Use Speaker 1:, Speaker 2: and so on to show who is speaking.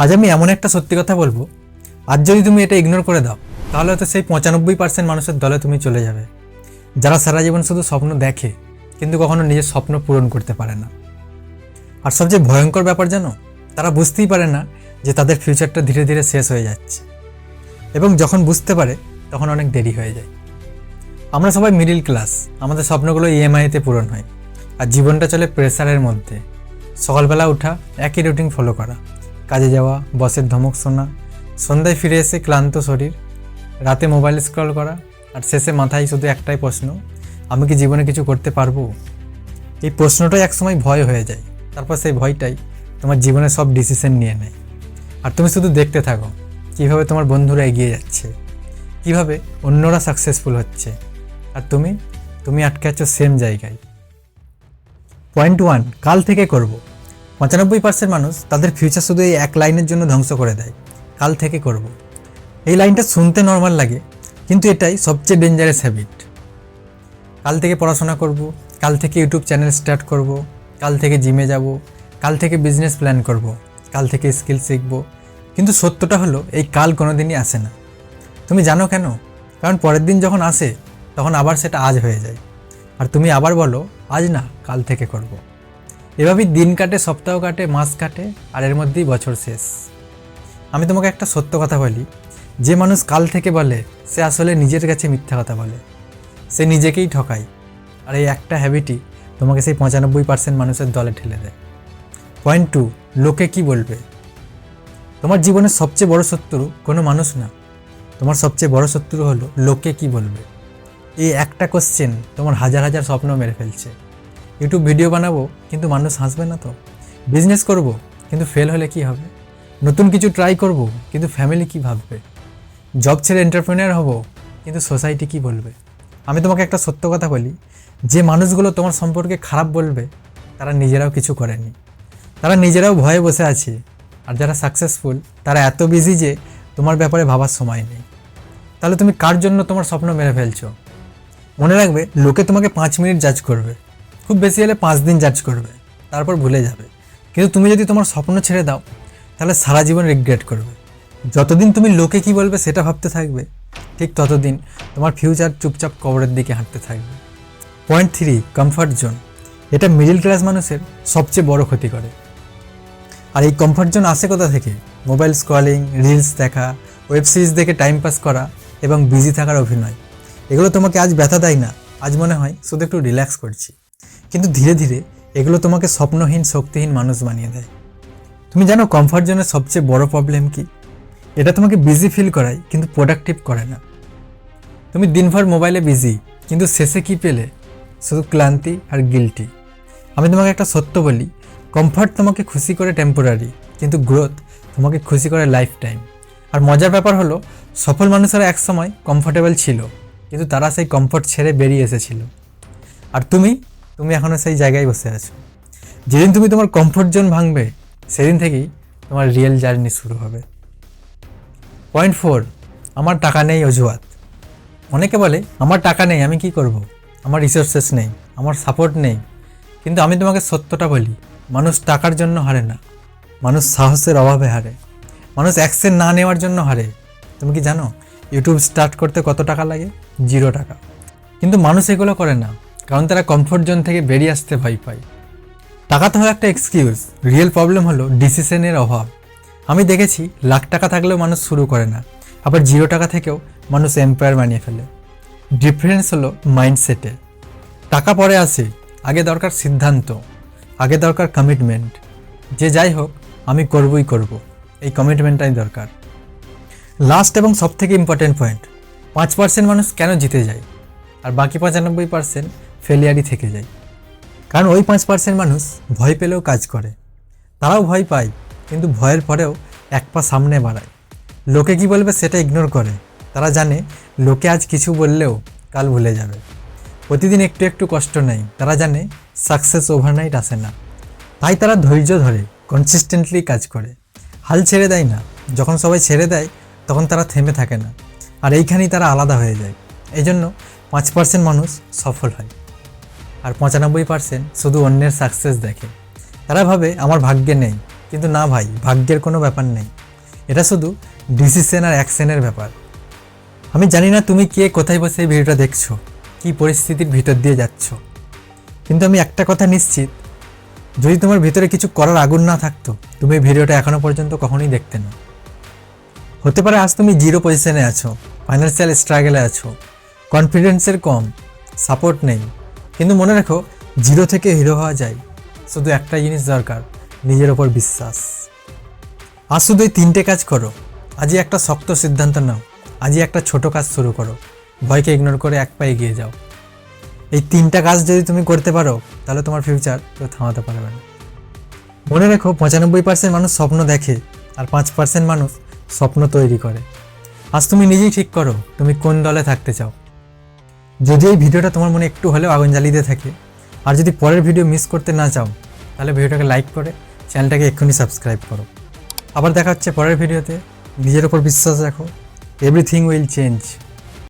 Speaker 1: আজ আমি এমন একটা সত্যি কথা বলব, আজ যদি তুমি এটা ইগনোর করে দাও, তাহলে হয়তো সেই পঁচানব্বই পার্সেন্ট মানুষের দলে তুমি চলে যাবে। যারা সারা জীবন শুধু স্বপ্ন দেখে, কিন্তু কখনো নিজের স্বপ্ন পূরণ করতে পারে না। আর সবচেয়ে ভয়ঙ্কর ব্যাপার জানো, তারা বুঝতেই পারে না যে তাদের ফিউচারটা ধীরে ধীরে শেষ হয়ে যাচ্ছে। এবং যখন বুঝতে পারে, তখন অনেক দেরি হয়ে যায়। আমরা সবাই মিডিল ক্লাস আমাদের স্বপ্নগুলো ইএমআইতে পূরণ হয়। আর জীবনটা চলে প্রেসারের মধ্যে। সকালবেলা ওঠা একই রুটিন ফলো করা। কাজে যাওয়া, বসের ধমক শোনা, সন্ধ্যায় ফিরে এসে ক্লান্ত শরীর, রাতে মোবাইল স্ক্রল করা, আর শেষে মাথায় শুধু একটাই প্রশ্ন, আমি কি জীবনে কিছু করতে পারব? এই প্রশ্নটাই একসময় ভয় হয়ে যায়। তারপর সেই ভয়টাই তোমার জীবনে সব ডিসিশন নিয়ে নেয়। আর তুমি শুধু দেখতে থাকো, কীভাবে তোমার বন্ধুরা এগিয়ে যাচ্ছে, কীভাবে অন্যরা সাকসেসফুল হচ্ছে। আর তুমি তুমি আটকে আছো সেম জায়গায়। পয়েন্ট ওয়ান কাল থেকে করব। পঁচানব্বই পার্সেন্ট মানুষ তাদের ফিউচার শুধু এই এক লাইনের জন্য ধ্বংস করে দেয়। কাল থেকে করব। এই লাইনটা শুনতে নর্মাল লাগে, কিন্তু এটাই সবচেয়ে ডেঞ্জারাস হ্যাবিট কাল থেকে পড়াশোনা করব, কাল থেকে ইউটিউব চ্যানেল স্টার্ট করব, কাল থেকে জিমে যাব, কাল থেকে বিজনেস প্ল্যান করব, কাল থেকে স্কিল শিখব। কিন্তু সত্যটা হলো, এই কাল কোনো দিনই আসে না। তুমি জানো কেন? কারণ পরের দিন যখন আসে, তখন আবার সেটা আজ হয়ে যায়। আর তুমি আবার বলো, আজ না, কাল থেকে করব। এভাবেই দিন কাটে, সপ্তাহ কাটে, মাস কাটে, আর এর মধ্যেই বছর শেষ। আমি তোমাকে একটা সত্য কথা বলি। যে মানুষ কাল থেকে বলে, সে আসলে নিজের কাছে মিথ্যা কথা বলে। সে নিজেকেই ঠকায়। আর এই একটা হ্যাবিটই তোমাকে সেই পঁচানব্বই পার্সেন্ট মানুষের দলে ঠেলে দেয়। পয়েন্ট টু লোকে কি বলবে? তোমার জীবনের সবচেয়ে বড় শত্রু কোনো মানুষ না। তোমার সবচেয়ে বড় শত্রু হলো, লোকে কি বলবে? এই একটা কোশ্চেন তোমার হাজার হাজার স্বপ্ন মেরে ফেলছে। ইউটিউব ভিডিও বানাবো, কিন্তু মানুষ হাসবে না তো। বিজনেস করব, কিন্তু ফেল হলে কি হবে? নতুন কিছু ট্রাই করব, কিন্তু ফ্যামিলি কি ভাববে? জব ছেড়ে এন্টারপ্রেনার হব, কিন্তু সোসাইটি কি বলবে? আমি তোমাকে একটা সত্য কথা বলি, যে মানুষগুলো তোমার সম্পর্কে খারাপ বলবে, তারা নিজেরাও কিছু করেনি। তারা নিজেরাও ভয়ে বসে আছে, আর যারা সাকসেসফুল তারা এত বিজি যে তোমার ব্যাপারে ভাবার সময় নেই। তাহলে তুমি কার জন্য তোমার স্বপ্ন মেরে ফেলছো? মনে রাখবে, লোকে তোমাকে পাঁচ মিনিট জাজ করবে। খুব বেশি হলে পাঁচ দিন জাজ করবে, তারপর ভুলে যাবে। কিন্তু তুমি যদি তোমার স্বপ্ন ছেড়ে দাও, তাহলে সারা জীবন রিগ্রেট করবে। যতদিন তুমি লোকে কি বলবে সেটা ভাবতে থাকবে, ঠিক ততদিন তোমার ফিউচার চুপচাপ কবরের দিকে হাঁটতে থাকবে। পয়েন্ট থ্রি কমফর্ট জোন এটা মিডিল ক্লাস মানুষের সবচেয়ে বড় ক্ষতি করে। আর এই কমফর্ট জোন আসে কোথা থেকে? মোবাইল স্ক্রলিং রিলস দেখা ওয়েব সিরিজ দেখে টাইম পাস করা এবং বিজি থাকার অভিনয়। এগুলো তোমাকে আজ ব্যথা দেয় না। আজ মনে হয় শুধু একটু রিল্যাক্স করছি। কিন্তু ধীরে ধীরে এগুলো তোমাকে স্বপ্নহীন, শক্তিহীন মানুষ বানিয়ে দেয়। তুমি জানো কমফর্ট জোনের সবচেয়ে বড় প্রবলেম কি? এটা তোমাকে বিজি ফিল করায়, কিন্তু প্রোডাক্টিভ করে না। তুমি দিনভর মোবাইলে বিজি কিন্তু শেষে কি পেলে? শুধু ক্লান্তি আর গিলটি আমি তোমাকে একটা সত্য বলি কমফর্ট তোমাকে খুশি করে টেম্পোরারি কিন্তু গ্রোথ তোমাকে খুশি করে লাইফ টাইম আর মজার ব্যাপার হলো, সফল মানুষেরা একসময় কমফোর্টেবল ছিল, কিন্তু তারা সেই কমফর্ট ছেড়ে বেরিয়ে এসেছিল। আর তুমি তুমি এখনও সেই জায়গায় বসে আছো। যেদিন তুমি তোমার কমফোর্ট জোন ভাঙবে, সেদিন থেকেই তোমার রিয়েল জার্নি শুরু হবে। পয়েন্ট ফোর আমার টাকা নেই অজুহাত। অনেকে বলে, আমার টাকা নেই, আমি কি করব। আমার রিসোর্সেস নেই, আমার সাপোর্ট নেই। কিন্তু আমি তোমাকে সত্যটা বলি, মানুষ টাকার জন্য হারে না। মানুষ সাহসের অভাবে হারে। মানুষ অ্যাকশন না নেওয়ার জন্য হারে। তুমি কি জানো ইউটিউব স্টার্ট করতে কত টাকা লাগে? জিরো টাকা। কিন্তু মানুষ এগুলো করে না। কারণ তারা কমফোর্ট জোন থেকে বেরিয়ে আসতে ভয় পায়। টাকা তো হলো একটা এক্সকিউজ রিয়েল প্রবলেম হলো ডিসিশনের অভাব। আমি দেখেছি, লাখ টাকা থাকলেও মানুষ শুরু করে না, আবার জিরো টাকা থেকেও মানুষ এম্পায়ার বানিয়ে ফেলে। ডিফারেন্স হলো মাইন্ডসেটে টাকা পরে আসে আগে দরকার সিদ্ধান্ত, আগে দরকার কমিটমেন্ট যে যাই হোক, আমি করবই করব, এই কমিটমেন্টটাই দরকার। লাস্ট এবং সব থেকে ইম্পর্টেন্ট পয়েন্ট পাঁচ পার্সেন্ট মানুষ কেন জিতে যায়? আর বাকি পঁচানব্বই পার্সেন্ট ফেলিয়ারই থেকে যায়। কারণ ওই পাঁচ পার্সেন্ট মানুষ ভয় পেলেও কাজ করে। তারাও ভয় পায়, কিন্তু ভয়ের পরেও এক পা সামনে বাড়ায়। লোকে কি বলবে সেটা ইগনোর করে। তারা জানে লোকে আজ কিছু বললেও কাল ভুলে যাবে। প্রতিদিন একটু একটু কষ্ট নেয়। তারা জানে সাকসেস ওভারনাইট আসে না। তাই তারা ধৈর্য ধরে কনসিস্টেন্টলি কাজ করে। হাল ছেড়ে দেয় না। যখন সবাই ছেড়ে দেয়, তখন তারা থেমে থাকে না। আর এইখানেই তারা আলাদা হয়ে যায়। এই জন্য পাঁচ পার্সেন্ট মানুষ সফল হয়। আর পঁচানব্বই পার্সেন্ট শুধু অন্যের সাকসেস দেখে। তারা ভাবে, আমার ভাগ্যে নেই। কিন্তু না ভাই, ভাগ্যের কোনো ব্যাপার নেই। এটা শুধু ডিসিশন আর অ্যাকশনের ব্যাপার। আমি জানি না তুমি কে, কোথায় বসে এই ভিডিওটা দেখছ, কী পরিস্থিতির ভিতর দিয়ে যাচ্ছ। কিন্তু আমি একটা কথা নিশ্চিত, যদি তোমার ভিতরে কিছু করার আগুন না থাকতো, তুমি এই ভিডিওটা এখনও পর্যন্ত কখনোই দেখতে না। হতে পারে আজ তুমি জিরো পজিশনে আছো ফাইন্যান্সিয়াল স্ট্রাগলে আছো কনফিডেন্সের কম সাপোর্ট নেই। কিন্তু মনে রাখো, জিরো থেকে হিরো হওয়া যায়। শুধু একটা জিনিস দরকার, নিজের ওপর বিশ্বাস। আজ শুধু এই তিনটে কাজ করো। আজই একটা শক্ত সিদ্ধান্ত নাও। আজই একটা ছোট কাজ শুরু করো। ভয়কে ইগনোর করে এক পায়ে এগিয়ে যাও। এই তিনটা কাজ যদি তুমি করতে পারো, তাহলে তোমার ফিউচার কেউ থামাতে পারবে না। মনে রেখো, পঁচানব্বই পার্সেন্ট মানুষ স্বপ্ন দেখে আর পাঁচ পার্সেন্ট মানুষ স্বপ্ন তৈরি করে। আজ তুমি নিজেই ঠিক করো, তুমি কোন দলে থাকতে চাও। যদি এই ভিডিওটা তোমার মনে একটু হলেও আগুন জ্বালিয়ে দিয়ে থাকে, আর যদি পরের ভিডিও মিস করতে না চাও, তাহলে ভিডিওটাকে লাইক করে চ্যানেলটাকে এক্ষুনি সাবস্ক্রাইব করো। আবার দেখা হচ্ছে পরের ভিডিওতে। নিজের ওপর বিশ্বাস রাখো। Everything will change